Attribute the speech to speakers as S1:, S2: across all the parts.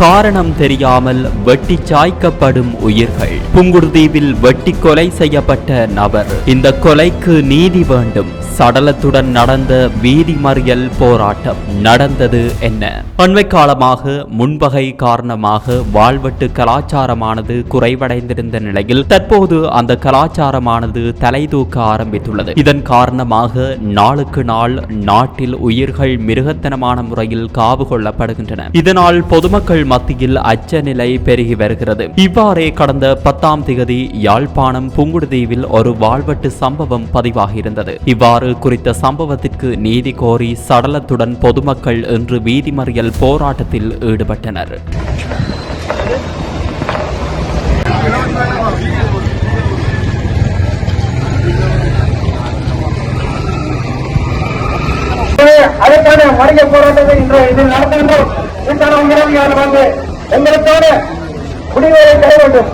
S1: காரணம் தெரியாமல் வெட்டி சாய்க்கப்படும் உயிர்கள். புங்குடுதீவில் வெட்டி கொலை செய்யப்பட்ட நபர். இந்த கொலைக்கு நீதி வேண்டும். சடலத்துடன் நடந்த வீதி மறியல் போராட்டம் நடந்தது என்ன? பண்மை காலமாக முன்பகை காரணமாக வாழ்வெட்டு கலாச்சாரமானது குறைவடைந்திருந்த நிலையில் தற்போது அந்த கலாச்சாரமானது தலை தூக்க ஆரம்பித்துள்ளது. இதன் காரணமாக நாளுக்கு நாள் நாட்டில் உயிர்கள் மிருகத்தனமான முறையில் காவு கொள்ளப்படுகின்றன. இதனால் பொதுமக்கள் மத்தியில் அச்ச நிலை பெருகி வருகிறது. இவ்வாறே கடந்த பத்தாம் திகதி யாழ்ப்பாணம் புங்குடுதீவில் ஒரு வாழ்வெட்டு சம்பவம் பதிவாகியிருந்தது. இவ்வாறு குறித்த சம்பவத்திற்கு நீதி கோரி சடலத்துடன் பொதுமக்கள் இன்று வீதிமறியல் போராட்டத்தில் ஈடுபட்டனர்.
S2: அதற்கான போராட்டத்தை இன்று இதில் நடத்துகின்றோம் இதற்கான உயிரவியாளர் வந்து எங்களுக்கான முடிவுகளை வேண்டும்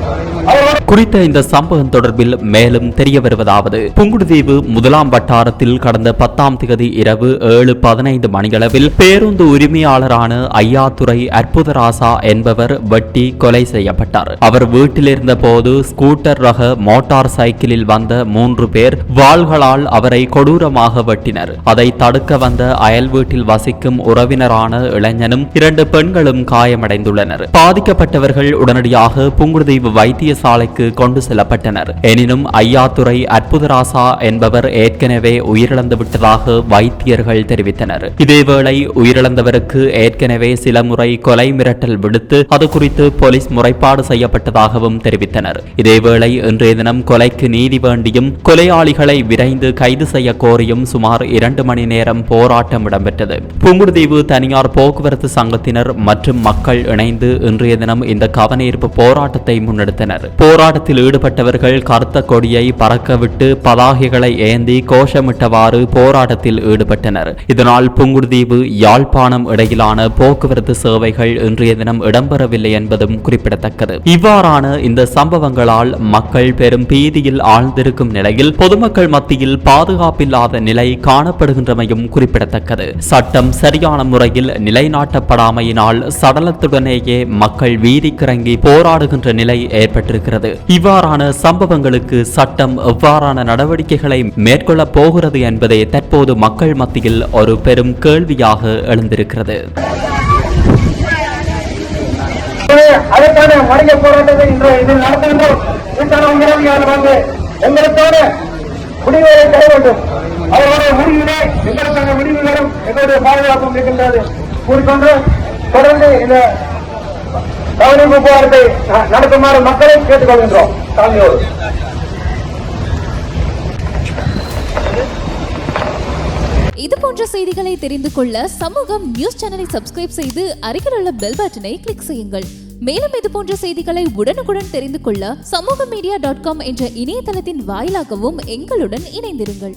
S1: குறித்த இந்த சம்பவம் தொடர்பில் மேலும் தெரிய வருவதாவது. புங்குடுதீவு முதலாம் வட்டாரத்தில் கடந்த பத்தாம் திகதி இரவு ஏழு பதினைந்து மணியளவில் பேருந்து உரிமையாளரான ஐயாத்துறை அற்புதராசா என்பவர் வெட்டி கொலை செய்யப்பட்டார். அவர் வீட்டில் இருந்த போது ஸ்கூட்டர் ரக மோட்டார் சைக்கிளில் வந்த மூன்று பேர் வாள்களால் அவரை கொடூரமாக வெட்டினர். அதை தடுக்க வந்த அயல் வீட்டில் வசிக்கும் உறவினரான இளைஞனும் இரண்டு பெண்களும் காயமடைந்துள்ளனர். பாதிக்கப்பட்டவர்கள் உடனடியாக புங்குடுதீவு வைத்தியசாலைக்கு கொண்டு செல்லப்பட்டனர். எனினும் ஐயாத்துறை அற்புதராசா என்பவர் ஏற்கனவே உயிரிழந்து விட்டதாக வைத்தியர்கள் தெரிவித்தனர். இதேவேளை உயிரிழந்தவருக்கு ஏற்கனவே சில முறை கொலை மிரட்டல் விடுத்து அது குறித்து போலீஸ் முறைப்பாடு செய்யப்பட்டதாகவும் தெரிவித்தனர். இதேவேளை இன்றைய தினம் கொலைக்கு நீதி வேண்டியும் கொலையாளிகளை விரைந்து கைது செய்ய கோரியும் சுமார் இரண்டு மணி நேரம் போராட்டம் இடம்பெற்றது. புங்குடுதீவு தனியார் போக்குவரத்து சங்கத்தினர் மற்றும் மக்கள் இணைந்து இன்றைய தினம் இந்த கவனஈர்ப்பு போராட்டத்தை முன்னெடுத்தனர். போராட்டத்தில் ஈடுபட்டவர்கள் கருத்த கொடியை பறக்கவிட்டு பதாகைகளை ஏந்தி கோஷமிட்டவாறு போராட்டத்தில் ஈடுபட்டனர். இதனால் புங்குடுதீவு யாழ்ப்பாணம் இடையிலான போக்குவரத்து சேவைகள் இன்றைய தினம் இடம்பெறவில்லை என்பதும் குறிப்பிடத்தக்கது. இவ்வாறான இந்த சம்பவங்களால் மக்கள் பெரும் பீதியில் ஆழ்ந்திருக்கும் நிலையில் பொதுமக்கள் மத்தியில் பாதுகாப்பில்லாத நிலை காணப்படுகின்றமையும் குறிப்பிடத்தக்கது. சட்டம் சரியான முறையில் நிலைநாட்டப்படாமையினால் சடலத்துடனேயே மக்கள் வீதிக்கிறங்கி போராடுகின்ற நிலை ஏற்பட்டிருக்கிறது. இவ்வாறான சம்பவங்களுக்கு சட்டம் எவ்வாறான நடவடிக்கைகளை மேற்கொள்ளப் போகிறது என்பதே தற்போது மக்கள் மத்தியில் ஒரு பெரும் கேள்வியாக எழுந்திருக்கிறது.
S2: அதற்கான போராட்டத்தை இன்று இதில் நடத்துகின்றோம். வந்து எங்களுக்கான முடிவுகளை தர வேண்டும். எங்களுக்கான முடிவுகளும் எங்களுடைய பாதுகாப்பும் இருக்கின்றது. கூறிக்கொண்டு தொடர்ந்து இந்த கவனிப்பு போராட்டத்தை நடத்துமாறு மக்களை கேட்டுக்கொள்கின்றோம். தாழ்மையோடு
S3: இது போன்ற செய்திகளை தெரிந்து கொள்ள சமூகம் நியூஸ் சேனலை சப்ஸ்கிரைப் செய்து அருகில் உள்ள பெல் பட்டனை கிளிக் செய்யுங்கள். மேலும் இது போன்ற செய்திகளை உடனுக்குடன் தெரிந்து கொள்ள சமூக மீடியா டாட் காம் என்ற இணையதளத்தின் வாயிலாகவும் எங்களுடன் இணைந்திருங்கள்.